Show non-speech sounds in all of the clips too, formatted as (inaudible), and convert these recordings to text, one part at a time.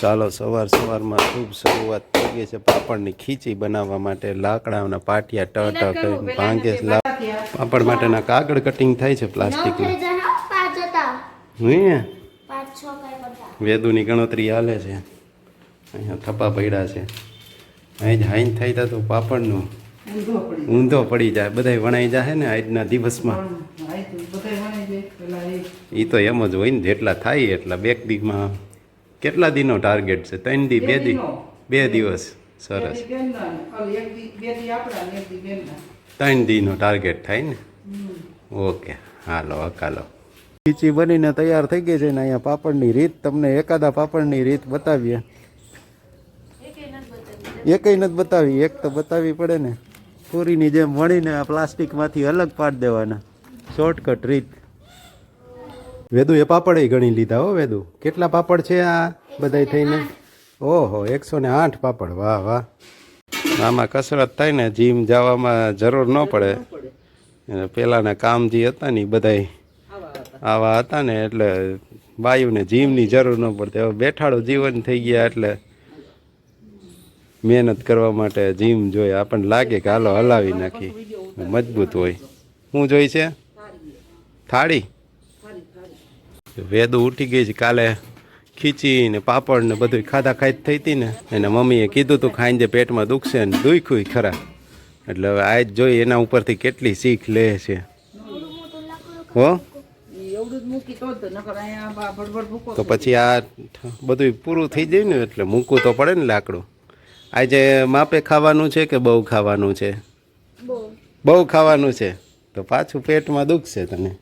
ચાલો સવાર સવારમાં ખૂબ શરૂઆત થઈ ગઈ છે પાપડની ખીચી બનાવવા માટે. લાકડાના પાટિયા ટ ટ કરીને ભાંગે. પાપડ માટેના કાગળ કટિંગ થાય છે પ્લાસ્ટિકના. પાંચ હતા નહીં પાંચ છ કઈ બધા વેદુની ગણતરી હાલે છે. અહીંયા થપ્પા પડ્યા છે. અહીં જ હાઈન થઈ તા તો પાપડનું ઊંધો પડી જાય. બધાય વણાઈ જાય ને આજના દિવસમાં. પણ આ તો બધાય વણાઈ જાય પેલા એ. તો એમ જ હોય ને જેટલા થાય એટલા બેક દીમાં કેટલા દીનો ટાર્ગેટ છે? ત્રણ દી બે દી? બે દિવસ. સરસ. ત્રણ દીનો ટાર્ગેટ થાય ને? ઓકે. હાલો હકાલો. ખીચી બનીને તૈયાર થઈ ગઈ છે ને અહીંયા પાપડની રીત. તમને એકાદા પાપડની રીત બતાવીએ. એકય નથી બતાવી. એક તો બતાવવી પડે ને. પૂરીની જેમ વણીને આ પ્લાસ્ટિકમાંથી અલગ પાડી દેવાના. શોર્ટકટ રીત. વેદુ એ પાપડ ગણી લીધા હો વેદુ. કેટલા પાપડ છે આ બધાય થઈને? ઓહો એકસો ને આઠ પાપડ. વાહ વાહ. આમાં કસરત થાય ને જીમ જવામાં જરૂર ન પડે. પહેલાંના કામ જે હતા ને એ બધાય આવા હતા ને એટલે વાયુને જીમની જરૂર ન પડતી. હવે બેઠાડું જીવન થઈ ગયા એટલે મહેનત કરવા માટે જીમ જોઈએ આપણને લાગે કે હાલો હલાવી નાખી. મજબૂત હોય. શું જોઈ છે? થાળી? વેદુ ઉઠી ગઈ છે. કાલે ખીચી ને પાપડ ને બધું ખાધા ખાઈ થઈ હતી ને. એને મમ્મીએ કીધું તું ખાઈને જે પેટમાં દુખશે ને દુખ્યું ખરા. એટલે હવે આજ જોઈ એના ઉપરથી કેટલી શીખ લે છે. હો? તો પછી આ બધું પૂરું થઈ જાય ને એટલે મૂકવું તો પડે ને લાકડું. આજે માપે ખાવાનું છે કે બહુ ખાવાનું છે? બહુ ખાવાનું છે. તો પાછું પેટમાં દુખશે તને.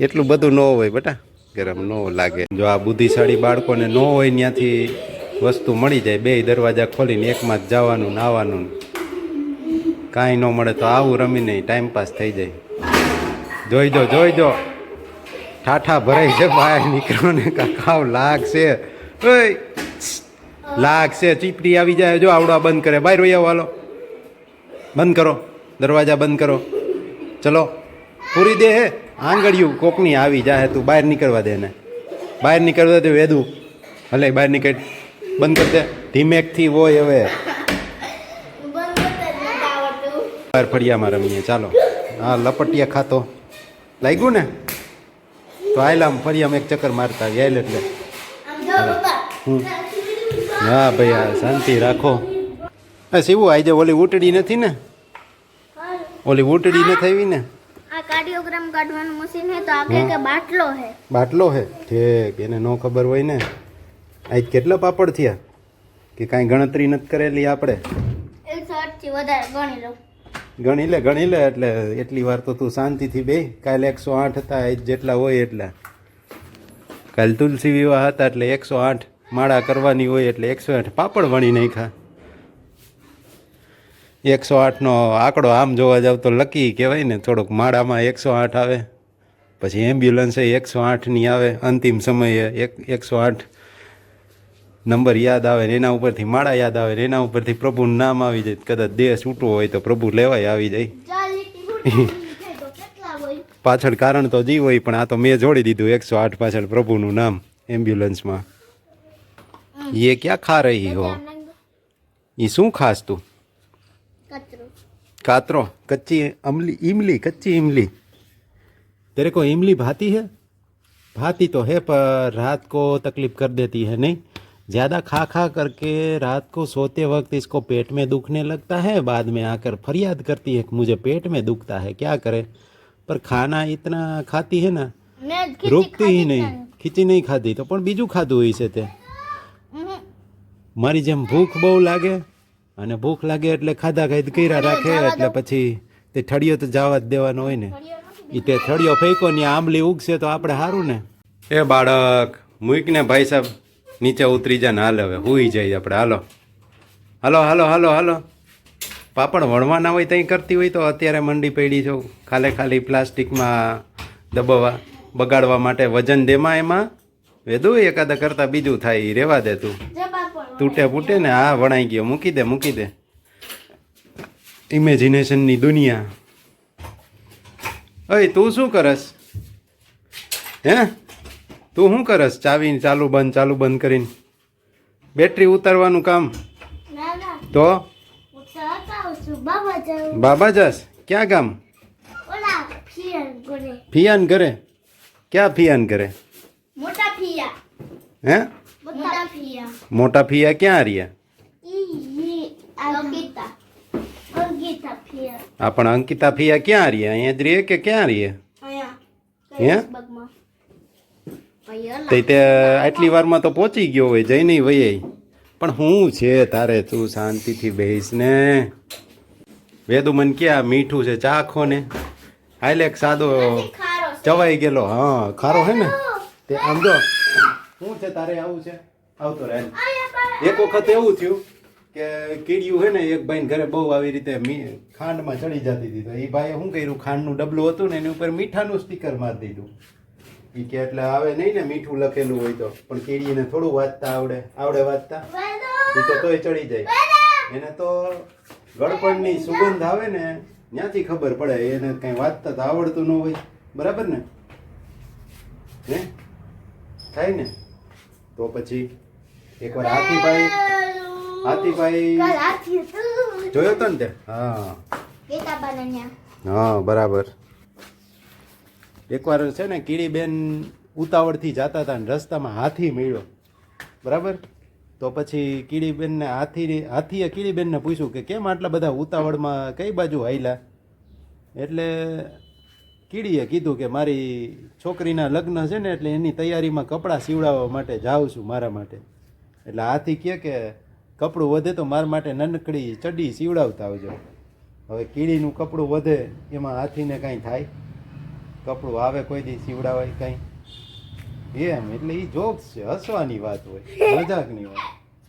એટલું બધું ન હોય બેટા, ગરમ ન લાગે. જો આ બુદ્ધિશાળી બાળકોને ન હોય ત્યાંથી વસ્તુ મળી જાય, બે દરવાજા ખોલીને એકમાં જ જવાનું, નાવાનું. કાંઈ ન મળે તો આવું રમીને ટાઈમ પાસ થઈ જાય. જોઈ જો જોઈ જો. ઠાઠા ભરાઈ છે બહાર નીકળો ને કાકાવ લાગશે લાગશે ચીપટી આવી જાય. જો આવડો બંધ કરે. બહાર રોયા વાલો બંધ કરો. દરવાજા બંધ કરો. ચલો. પૂરી દે હે. આંગળિયું કોકની આવી જાય તું બહાર નીકળવા દે ને બહાર નીકળવા દે વેદું. હલે બહાર નીકળ. બંધ કરી દે. ધીમેકથી હોય હવે. બહાર ફળિયામાં રમીએ. ચાલો. હા લપટિયા ખાતો. લાગ્યું ને? તો આયલામ ફળિયામાં એક ચક્કર મારતા આવી. આયલ એટલે. હા ભાઈ હા શાંતિ રાખો. હા શિવું આજે ઓલી ઉટડી નથી ને? ઓલી ઉટડી નથી આવી ને? આ કાર્ડિયોગ્રામ કાઢવાનું મશીન હે તો આગે કે બાટલો હે. બાટલો હે? ઠીક એને ન ખબર હોય ને. આજ કેટલા પાપડ થયા? કે કાંઈ ગણતરી નથી કરેલી આપણે? 108 થી વધારે ગણી લઉં. ગણી લે ગણી લે એટલે એટલી વાર તો તું શાંતિથી બે કાલે એકસો આઠ હતા આજ જેટલા હોય એટલા. કાલ તુલસી વિવાહ હતા એટલે એકસો આઠ માળા કરવાની હોય એટલે એકસો આઠ પાપડ વણી નાખ્યા. એકસો આઠનો આંકડો આમ જોવા જાવ તો લકી કહેવાય ને. થોડોક માળામાં એકસો આઠ આવે પછી એમ્બ્યુલન્સ એકસો આઠની આવે અંતિમ સમયે એક એકસો આઠ નંબર યાદ આવે ને એના ઉપરથી માળા યાદ આવે ને એના ઉપરથી પ્રભુનું નામ આવી જાય. કદાચ દેહ છૂટવો હોય તો પ્રભુ લેવાય આવી જાય. (laughs) પાછળ કારણ તો જી હોય પણ આ તો મેં જોડી દીધું એકસો આઠ પાછળ પ્રભુનું નામ એમ્બ્યુલન્સમાં એ ક્યાં ખા રહી હો? એ શું ખાસ તું? कातरो कच्ची अमली इमली कच्ची इमली तेरे को इमली भाती है भाती तो है पर रात को तकलीफ कर देती है नहीं ज़्यादा खा खा करके रात को सोते वक्त इसको पेट में दुखने लगता है बाद में आकर फरियाद करती है कि मुझे पेट में दुखता है क्या करे पर खाना इतना खाती है ना મેં ખીચી रुकती ही ખાધી જ नहीं ખીચી નહીં ખાધી તો પણ બીજું ખાધું હોય છે તે ઉહુ. મારી જેમ ભૂખ બહુ લાગે અને ભૂખ લાગે એટલે ખાધા ખાઈ કર્યા રાખે એટલે પછી તે ઠળિયો તો જવા જ દેવાનો હોય ને. એ તે થળિયો ફેંકો ને આંબલી ઉગશે તો આપણે સારું ને. એ બાળક મૂકને ભાઈ સાહેબ નીચે ઉતરી જા ને હાલ હવે હુઈ જાય આપણે. હાલો. હાલો હાલો હાલો હાલો. પાપડ વણવાના હોય ત્યાં કરતી હોય તો અત્યારે મંડી પડી છો. ખાલે ખાલી પ્લાસ્ટિકમાં દબાવવા બગાડવા માટે વજન દેમાં એમાં. વેદું એકાદા કરતાં બીજું થાય એ રહેવા દે તું. તૂટે ફૂટે ને હા વણાઈ ગયો. મૂકી દે મૂકી દે. ઇમેજિનેશનની દુનિયા. અય તું શું કરસ? હે? તું શું કરસ? ચાવી ચાલુ બંધ ચાલુ બંધ કરીને. બેટરી ઉતારવાનું કામ? તો? બાબા જસ? ક્યાં ગામ? ફિયાન કરે ક્યાં ફિયાન કરે મોટા ફિયા. હે? મોટા ફિયા. મોટા ફિયા ક્યાં રહ્યા? ઈ અંકિતા. ફિયા. પણ અંકિતા ફિયા ક્યાં રહ્યા? અહીંયા જ રહીએ કે ક્યાં રહીએ? હે? તે તે આટલી વારમાં તો પહોંચી ગયો હોય જઈ નહીં વયે. પણ હું છે તારે તું શાંતિથી બેસ ને. વેદુ મન ક્યાં મીઠું છે? ચા ખો ને. હાલે સાદો. ચવાઈ ગયેલો. હા ખારો હે ને? તે આમ જો. શું છે તારે આવું છે? આવતો રહે એક વખત એવું થયું કે કીડિયું હે ને એક ભાઈ ઘરે બહુ આવી રીતે ખાંડમાં ચડી જતી હતી. તો એ ભાઈએ શું કર્યું? ખાંડનું ડબલું હતું ને એની ઉપર મીઠાનું સ્ટીકર મારી દીધું. એ કે એટલે આવે નહીં ને મીઠું લખેલું હોય તો. પણ કીડીને થોડું વાંચતા આવડે. આવડે વાંચતા. એ તો તોય ચડી જાય. એને તો ગળપણની સુગંધ આવે ને ત્યાંથી ખબર પડે. એને કઈ વાંચતા તો આવડતું ન હોય. બરાબર ને? હે? થાય ને? તો પછી એકવાર હાથીભાઈ હાથીભાઈ. જોયો તો ને તે? હા. હા બરાબર. એકવાર છે ને કીડીબેન ઉતાવળથી જતા હતા ને રસ્તામાં હાથી મળ્યો. બરાબર? તો પછી કીડીબેનને હાથી હાથીએ કીડીબેનને પૂછ્યું કે કેમ આટલા બધા ઉતાવળમાં કઈ બાજુ હાયલા એટલે કીડીએ કીધું કે મારી છોકરીના લગ્ન છે ને એટલે એની તૈયારીમાં કપડાં સીવડાવવા માટે જાઉં છું મારા માટે. એટલે હાથી કહે કે કપડું વધે તો મારા માટે નનકડી ચડી સીવડાવતા આવજો. હવે કીડીનું કપડું વધે એમાં હાથીને કાંઈ થાય? કપડું આવે કોઈ દી સીવડાવાય કાંઈ? એમ એટલે એ જોક્સ છે હસવાની વાત હોય મજાકની વાત.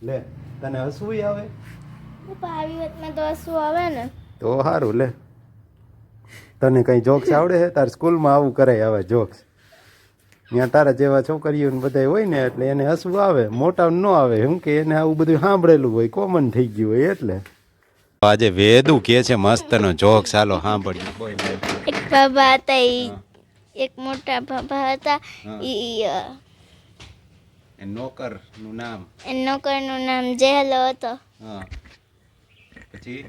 લે તને હસવું આવે? પપ્પા આવી વાતમાં તો શું આવે ને. તો સારું લે. તને કઈ જોક્સ આવડે છે? તાર સ્કૂલમાં આવું કરે હવે જોક્સ ત્યાં તારા જેવા છોકરીઓ ને બધા હોય ને એટલે એને હસવું આવે મોટા ન આવે. એમ કે એને આવું બધું સાંભળેલું હોય કોમન થઈ ગયું હોય એટલે. આજે વેદુ કે છે મસ્તનો જોક્સ ચાલો સાંભળ્યું એક બાબા હતા ઈ એક મોટા બાબા હતા. ઈ નોકરનું નામ. એ નોકરનું નામ જેહલો હતો. હા. પછી?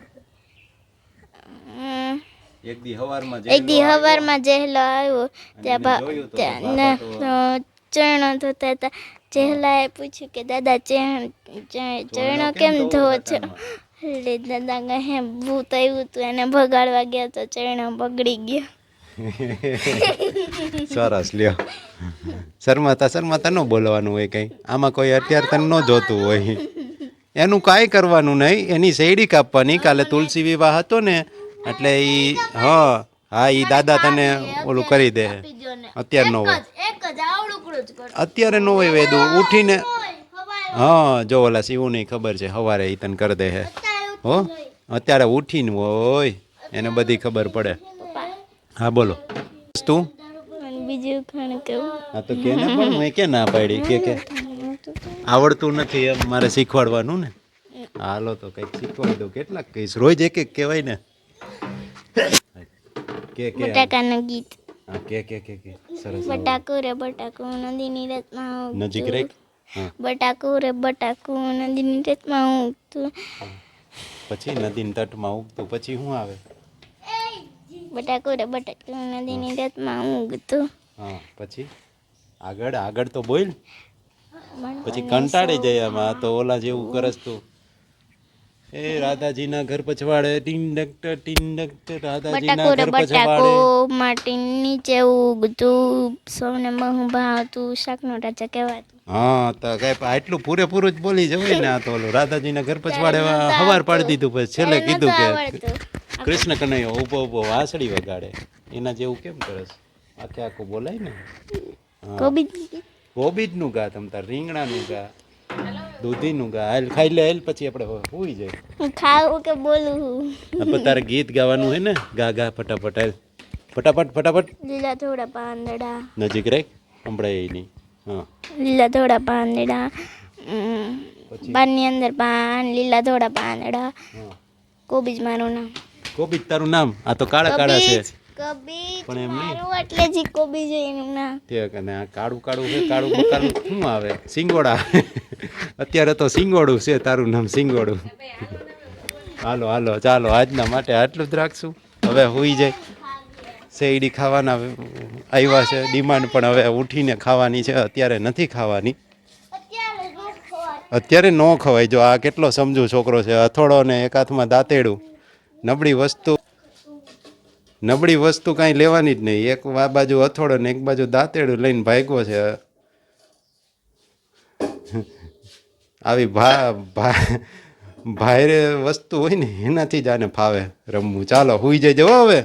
હમ, એક દી હવારમાં એક દી હવારમાં જેહલો આવ્યો. ત્યાં ચરણો ધોતા હતા. જેહલાએ પૂછ્યું કે દાદા ચરણો કેમ ધોવો છો? એટલે દાદા કહે ભૂત આવ્યું હતું એને ભગાડવા ગયા તો ચરણો બગડી ગયા. (laughs) સરસ લ્યો. શર્માતા શર્માતા ન બોલવાનું હોય કંઈ. આમાં કોઈ અત્યારે તને ન જોતું હોય. એનું કાંઈ કરવાનું નહીં. એની શેરડી કાપવાની. કાલે તુલસી વિવાહ હતો ને એટલે એ હ હા એ દાદા તને ઓલું કરી દે. અત્યારે નો હોય એક જ આવડુકડું જ કર. અત્યારે ન હોય વેદું ઉઠીને હા જો ઓલા શિવું નહીં ખબર છે સવારે ઈ તને કરી દે હે. હો? અત્યારે ઉઠીને હોય એને બધી ખબર પડે. હા બોલો. તું? બીજું ખાણ કેવું? હા તો કે ને પણ મેં કે ના પાડી કે કે. આવડતું નથી એમ મારે શીખવાડવાનું ને. હાલો તો કંઈક શીખવાડી દઉં. કેટલાક કહીશ. રોજ એક એક કહેવાય ને. કે કે બટાકાનું ગીત. કે કે કે કે. સરસ બટાકુ રે બટાકુ નદીની રેતમાં નજીક ઉગતું. બટાકુ રે બટાકુ નદીની રેતમાં ઉગતું. પછી નદીના તટમાં ઉગતું. પછી શું આવે? બટાકુ રે બટાકુ નદીની રેતમાં ઉગતું. હા પછી? આગળ આગળ તો બોલ. પછી કંટાળી જાય આમાં. તો ઓલા જેવું કરસ તું. એ રાધાજીના ઘર પછવાડે. ટીન ડક્ટર રાધાજીના ઘર પછવાડે. માટી નીચે ઉગતું સૌને બહુ ભાવતું શાકનો રાજા કહેવાતું. હા તો કઈ આટલું પૂરેપૂરું જ બોલી જવાય ને આ તો ઓલું રાધાજીના ઘર પછવાડે હવાર પાડી દીધું પછી. છેલ્લે કીધું કે કૃષ્ણ કનૈયો ઊભો ઊભો વાંસળી વગાડે. એના જેવું કેમ કરે આખે આખું બોલાય ને? કોબીજ કોબી કોબીજનું ગા તમ તાર રીંગણાનું ગા દૂધીનું ગા. હાલ ખાઈ લે હાલ પછી આપણે હોઈ જાય હું ખાવું કે બોલું? હવે તારે ગીત ગાવાનું હોય ને? ગા ગા ફટાફટ હાલ. ફટાફટ ફટાફટ. લીલા થોડા પાંદડા. નજીક રાખ સંભળાય નહીં. હા. લીલા થોડા પાંદડા. પાનની અંદર પાન લીલા થોડા પાંદડા. કોબીજ મારું નામ. કોબીજ તારું નામ? આ તો કાળા કાળા છે. કોબીજ. પણ એમ નહીં. એટલે જી કોબી જોઈનું ના તે કે આ કાળું કાળું છે કાળું બકાલું શું આવે? સિંગોડા. અત્યારે તો સિંગોડું છે તારું નામ સિંગોડું. હાલો હાલો ચાલો આજના માટે આટલું જ રાખશું. હવે હોઈ જાય. શેરડી ખાવાના આવ્યા છે ડિમાન્ડ પણ હવે ઉઠીને ખાવાની છે અત્યારે નથી ખાવાની. અત્યારે નો ખવાય. અત્યારે ન ખવાય. જો આ કેટલો સમજુ છોકરો છે અથોડો ને એક હાથમાં દાંતેડું. નબળી વસ્તુ નબળી વસ્તુ કાંઈ લેવાની જ નહીં. એક આ બાજુ અથોડો ને એક બાજુ દાંતેડું લઈને ભાગ્યો છે. આવી ભા ભાઈરે વસ્તુ હોય ને, એનાથી જ આને ફાવે રમવું. ચાલો, હુઈ જજો હવે.